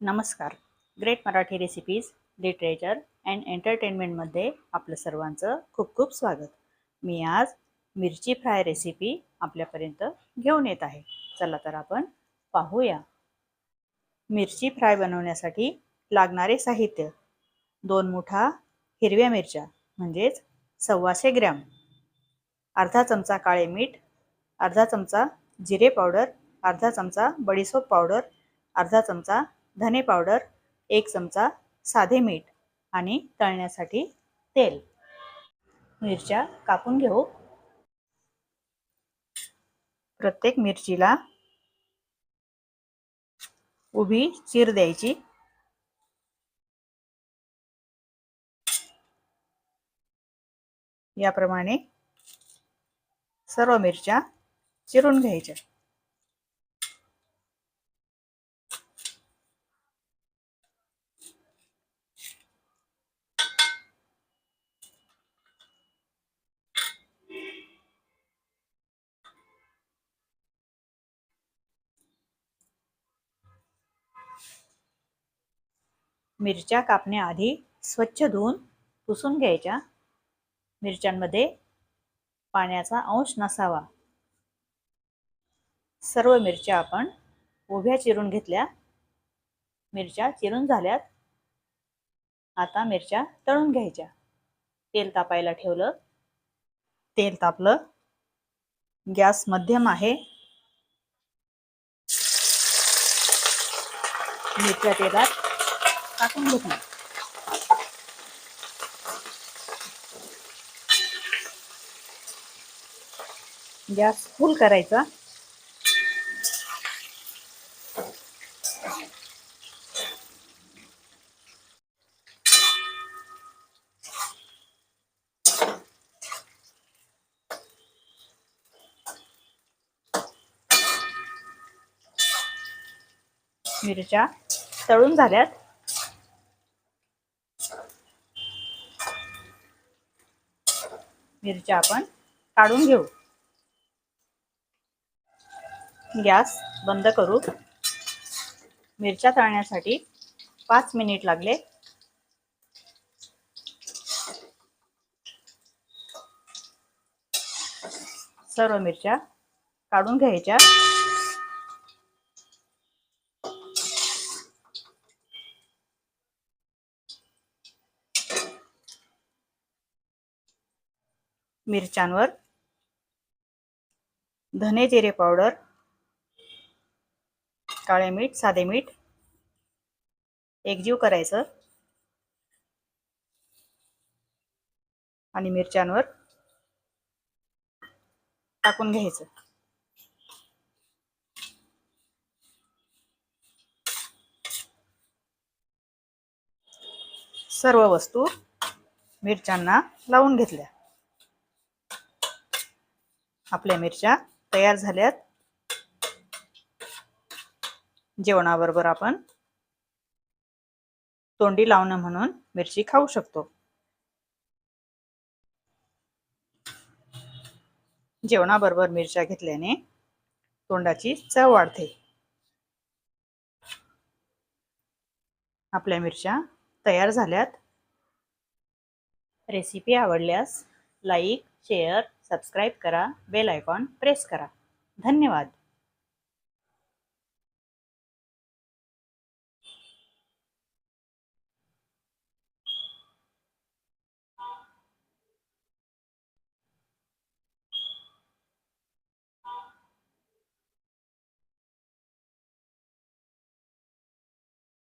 नमस्कार. Great Marathi recipes literature and एंटरटेनमेंटमध्ये आपलं सर्वांचं खूप खूप स्वागत. मी आज मिरची फ्राय रेसिपी आपल्यापर्यंत घेऊन येत आहे. चला तर आपण पाहूया. मिरची फ्राय बनवण्यासाठी लागणारे साहित्य. दोन मुठा हिरव्या मिरच्या म्हणजेच सव्वाशे ग्रॅम. अर्धा चमचा काळे मीठ अर्धा चमचा जिरे पावडर अर्धा चमचा बडीसोप पावडर अर्धा चमचा धने पावडर एक चमचा साधे मीठ आणि तळण्यासाठी तेल. मिरच्या कापून घेऊ. प्रत्येक मिरचीला उभी चीर द्यायची. याप्रमाणे सर्व मिरच्या चिरून घ्यायच्या. मिरच्या कापण्याआधी स्वच्छ धुवून पुसून घ्यायच्या. मिरच्यांमध्ये पाण्याचा अंश नसावा. सर्व मिरच्या आपण उभ्या चिरून घेतल्या. मिरच्या चिरून झाल्यात. आता मिरच्या तळून घ्यायच्या. तेल तापायला ठेवलं. तेल तापलं. गॅस मध्यम आहे. मिरच्या तेलात टाकून घेतलं गॅस फुल करायचा. मिरच्या तळून झाल्यात. मिरच्या आपण काढून घेऊ. गॅस बंद करू. मिरच्या तळण्यासाठी पाच मिनिट लागले. सर्व मिरच्या काढून घ्यायच्या. मिरच्यांवर. धने जिरे पावडर. काळे मीठ साधे मीठ. एकजीव करायचं. आणि मिरच्यांवर टाकून घ्यायचं. सर्व वस्तू मिरच्यांना लावून घेतल्या. आपल्या मिरच्या तयार झाल्यात. जेवणाबरोबर आपण तोंडी लावणं म्हणून मिरची खाऊ शकतो. जेवणाबरोबर मिरच्या घेतल्याने तोंडाची चव वाढते. आपल्या मिरच्या तयार झाल्यात. रेसिपी आवडल्यास लाईक शेअर सबस्क्राईब करा बेल आयकॉन प्रेस करा. धन्यवाद.